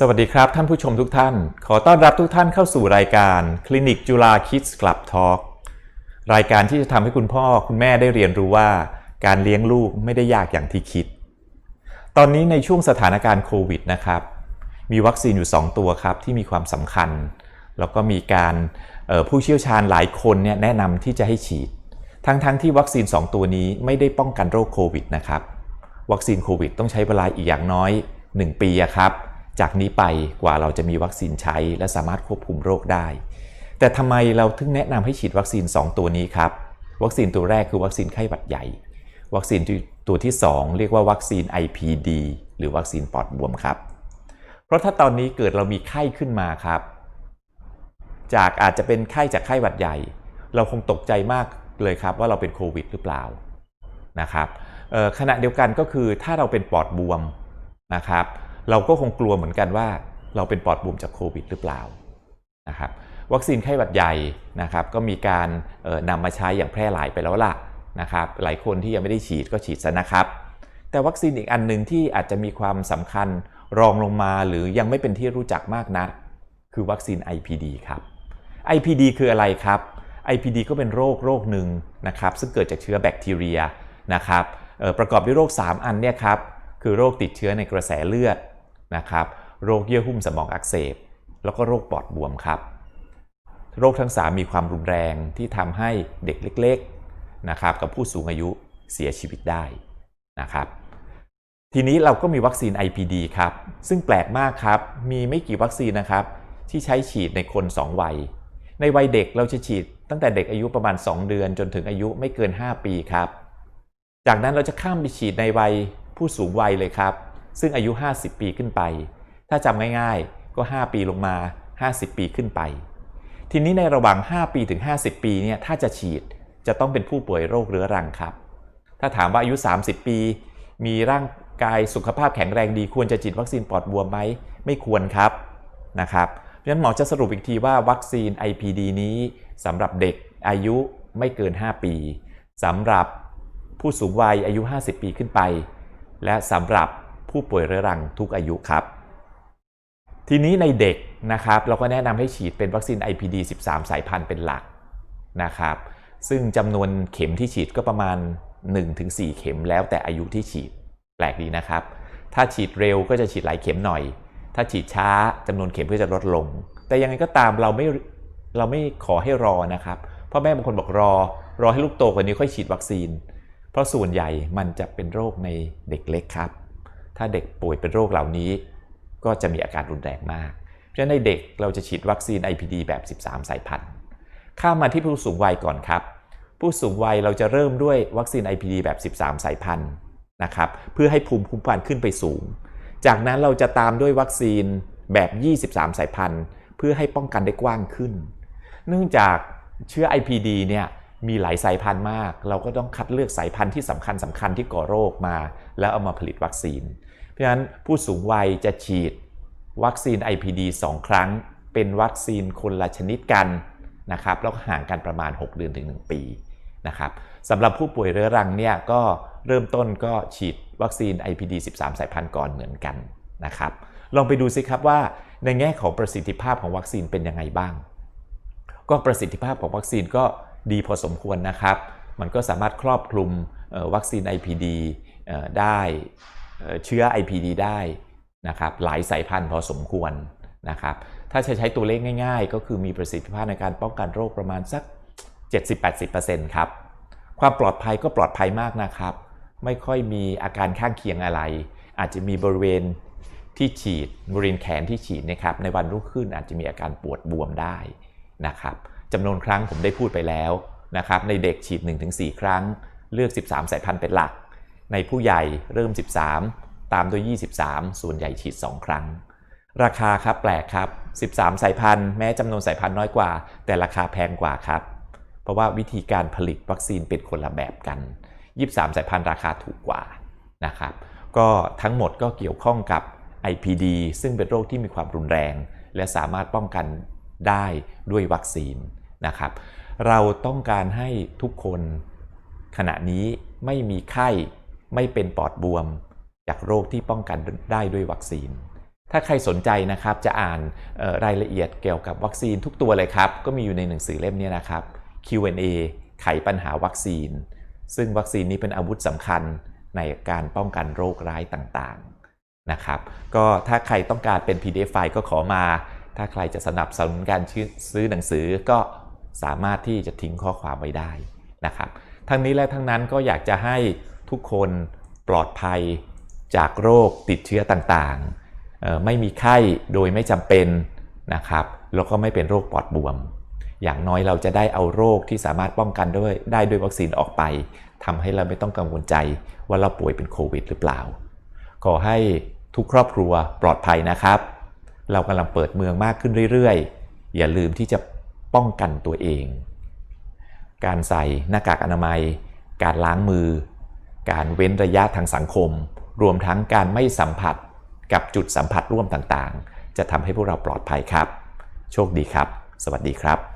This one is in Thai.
สวัสดีครับท่านผู้ชมทุกท่าน ขอต้อนรับทุกท่านเข้าสู่รายการคลินิกจุฬาคิดส์คลับทอล์กรายการที่จะทำให้คุณพ่อคุณแม่ได้เรียนรู้ว่าการเลี้ยงลูกไม่ได้ยากอย่างที่คิด ตอนนี้ในช่วงสถานการณ์โควิดนะครับ มีวัคซีนอยู่ 2 ตัวครับที่มีความสำคัญ แล้วก็มีการผู้เชี่ยวชาญหลายคนเนี่ยแนะนำที่จะให้ฉีด ทั้งๆทที่วัคซีน 2 ตัวนี้ไม่ได้ป้องกันโรคโควิดนะครับ วัคซีนโควิดต้องใช้เวลาอีกอย่างน้อย 1 ปีครับ จากนี้ไปกว่าเราจะมีวัคซีนใช้ และสามารถควบคุมโรคได้ แต่ทำไมเราถึงแนะนำให้ฉีดวัคซีน 2 ตัวนี้ครับ วัคซีนตัวแรกคือวัคซีนไข้หวัดใหญ่ วัคซีนตัวที่ 2 เรียกว่าวัคซีน IPD หรือวัคซีนปอดบวมครับ เพราะถ้าตอนนี้เกิดเรามีไข้ขึ้นมาครับ จากอาจจะเป็นไข้จากไข้หวัดใหญ่ เราคงตกใจมากเลยครับว่าเราเป็นโควิดหรือเปล่านะครับขณะเดียวกันก็คือถ้าเราเป็นปอดบวมนะครับ เราก็คงกลัวเหมือนกันว่า เราเป็นปอดบวมจากโควิดหรือเปล่านะครับวัคซีนไข้หวัดใหญ่นะครับก็มีการนำมาใช้อย่างแพร่หลายไปแล้วล่ะนะครับหลายคนที่ยังไม่ได้ฉีดก็ฉีดซะนะครับ แต่วัคซีนอีกอันหนึ่งที่อาจจะมีความสำคัญรองลงมาหรือยังไม่เป็นที่รู้จักมากนักคือวัคซีน IPD ครับ IPD คืออะไรครับ IPD ก็เป็นโรคโรคหนึ่งนะครับซึ่งเกิดจากเชื้อแบคทีเรียนะครับประกอบด้วยโรค 3 อันเนี่ยครับคือโรคติดเชื้อในกระแสเลือด นะครับโรคเยื่อหุ้มสมองอักเสบ แล้วก็โรคปอดบวมครับ โรคทั้ง 3 มีความรุนแรงที่ทำให้เด็กเล็กๆนะครับกับผู้สูงอายุเสียชีวิตได้นะครับทีนี้เราก็มีวัคซีน IPD ครับ ซึ่งแปลกมากครับ มีไม่กี่วัคซีนนะครับ ที่ใช้ฉีดในคน 2 วัย ในวัยเด็กเราจะฉีดตั้งแต่เด็กอายุประมาณ 2 เดือน จนถึงอายุไม่เกิน 5 ปีครับ จากนั้นเราจะข้ามไปฉีดในวัยผู้สูงวัยเลยครับ ซึ่งอายุ 50 ปีขึ้นไป ถ้าจำง่ายๆ ก็ 5 ปีลงมา 50 ปีขึ้นไป ทีนี้ในระหว่าง 5 ปีถึง 50 ปีเนี่ยถ้าจะฉีดจะต้องเป็นผู้ป่วยโรคเรื้อรังครับ ถ้าถามว่าอายุ 30 ปี มีร่างกายสุขภาพแข็งแรงดีควรจะฉีดวัคซีนปอดบวมไหมไม่ควรครับนะครับเพราะฉะนั้นหมอจะสรุปอีกทีว่าวัคซีน IPD นี้สำหรับเด็กอายุไม่เกิน 5 ปีสำหรับผู้สูงวัยอายุ 50 ปีขึ้นไป และสำหรับ ผู้ป่วยเรื้อรังทุกอายุครับ ทีนี้ในเด็กนะครับ เราก็แนะนำให้ฉีดเป็นวัคซีน IPD 13 สายพันธุ์เป็นหลักนะครับ ซึ่งจำนวนเข็มที่ฉีดก็ประมาณ 1-4 เข็มแล้วแต่อายุที่ฉีดแปลกดีนะครับ ถ้าฉีดเร็วก็จะฉีดหลายเข็มหน่อย ถ้าฉีดช้าจำนวนเข็มก็จะลดลง แต่ยังไงก็ตามเราไม่เราไม่ขอให้รอนะครับพ่อแม่บางคนบอกรอ รอให้ลูกโตกว่านี้ค่อยฉีดวัคซีน เพราะส่วนใหญ่มันจะเป็นโรคในเด็กเล็กครับ ถ้าเด็กป่วยเป็นโรคเหล่านี้ ก็จะมีอาการรุนแรงมาก เพราะฉะนั้นในเด็กเราจะฉีดวัคซีน IPD แบบ 13 สายพันธุ์ ข้ามมาที่ผู้สูงวัยก่อนครับ ผู้สูงวัยเราจะเริ่มด้วยวัคซีน IPD แบบ 13 สายพันธุ์นะครับ เพื่อให้ภูมิคุ้มกันขึ้นไปสูง จากนั้นเราจะตามด้วยวัคซีนแบบ 23 สายพันธุ์ เพื่อให้ป้องกันได้กว้างขึ้น เนื่องจากเชื้อ IPD เนี่ยมีหลายสายพันธุ์มาก เราก็ต้องคัดเลือกสายพันธุ์ที่สำคัญสำคัญที่ก่อโรคมา แล้วเอามาผลิตวัคซีน เพราะฉะนั้นผู้สูงวัยจะฉีดวัคซีน IPD 2 ครั้ง เป็นวัคซีนคนละชนิดกันนะครับแล้วก็ห่างกันประมาณ 6 เดือนถึง 1 ปีนะครับสำหรับผู้ป่วยเรื้อรังเนี่ยก็เริ่มต้นก็ฉีดวัคซีน IPD 13 สายพันธุ์ก่อนเหมือนกันนะครับลองไปดูสิครับว่าในแง่ของประสิทธิภาพของวัคซีนเป็นยังไงบ้าง ก็ประสิทธิภาพของวัคซีนก็ดีพอสมควรนะครับ มันก็สามารถครอบคลุมวัคซีน IPD ได้ เชื้อ IPD ได้นะครับหลายสายพันธุ์พอสมควรนะครับถ้าใช้ใช้ตัวเลขง่าย ๆ ก็คือมีประสิทธิภาพในการป้องกันโรคประมาณสัก 70-80%ครับความปลอดภัยก็ปลอดภัยมากนะครับ ไม่ค่อยมีอาการข้างเคียงอะไร อาจจะมีบริเวณที่ฉีดบริเวณแขนที่ฉีดนะครับในวันรุ่งขึ้นอาจจะมีอาการปวดบวมได้นะครับจำนวนครั้งผมได้พูดไปแล้วนะครับในเด็กฉีด 1-4 ครั้งเลือก 13 สายพันธุ์เป็นหลัก ในผู้ใหญ่เริ่ม 13 ตามด้วย 23 ส่วนใหญ่ฉีด 2 ครั้ง ราคาครับแปลกครับ 13 สายพันธุ์แม้จำนวนสายพันธุ์น้อยกว่า แต่ราคาแพงกว่าครับ เพราะว่าวิธีการผลิตวัคซีนเป็นคนละแบบกัน 23 สายพันธุ์ราคาถูกกว่านะครับ ก็ทั้งหมดก็เกี่ยวข้องกับ IPD ซึ่งเป็นโรคที่มีความรุนแรง และสามารถป้องกันได้ด้วยวัคซีนนะครับ เราต้องการให้ทุกคนขณะนี้ไม่มีไข้ ไม่เป็นปอดบวม จากโรคที่ป้องกันได้ด้วยวัคซีน ถ้าใครสนใจนะครับจะอ่านรายละเอียดเกี่ยวกับวัคซีนทุกตัวเลยครับ ก็มีอยู่ในหนังสือเล่มนี้นะครับ Q&A ไขปัญหาวัคซีน ซึ่งวัคซีนนี้เป็นอาวุธสำคัญในการป้องกันโรคร้ายต่างๆนะครับ ก็ถ้าใครต้องการเป็น PDF ไฟล์ก็ขอมา ถ้าใครจะสนับสนุนการซื้อหนังสือก็สามารถที่จะทิ้งข้อความไว้ได้นะครับ ทั้งนี้และทั้งนั้นก็อยากจะให้ ทุกคนปลอดภัยจากโรคติดเชื้อต่างๆ ไม่มีไข้โดยไม่จำเป็นนะครับ แล้วก็ไม่เป็นโรคปอดบวม อย่างน้อยเราจะได้เอาโรคที่สามารถป้องกันด้วยได้ด้วยวัคซีนออกไปทำให้เราไม่ต้องกังวลใจว่าเราป่วยเป็นโควิดหรือเปล่า ขอให้ทุกครอบครัวปลอดภัยนะครับ เรากำลังเปิดเมืองมากขึ้นเรื่อยๆ อย่าลืมที่จะป้องกันตัวเอง การใส่หน้ากากอนามัย การล้างมือ การเว้นระยะทางสังคม รวมทั้งการไม่สัมผัสกับจุดสัมผัสร่วมต่างๆ จะทำให้พวกเราปลอดภัยครับ โชคดีครับ สวัสดีครับ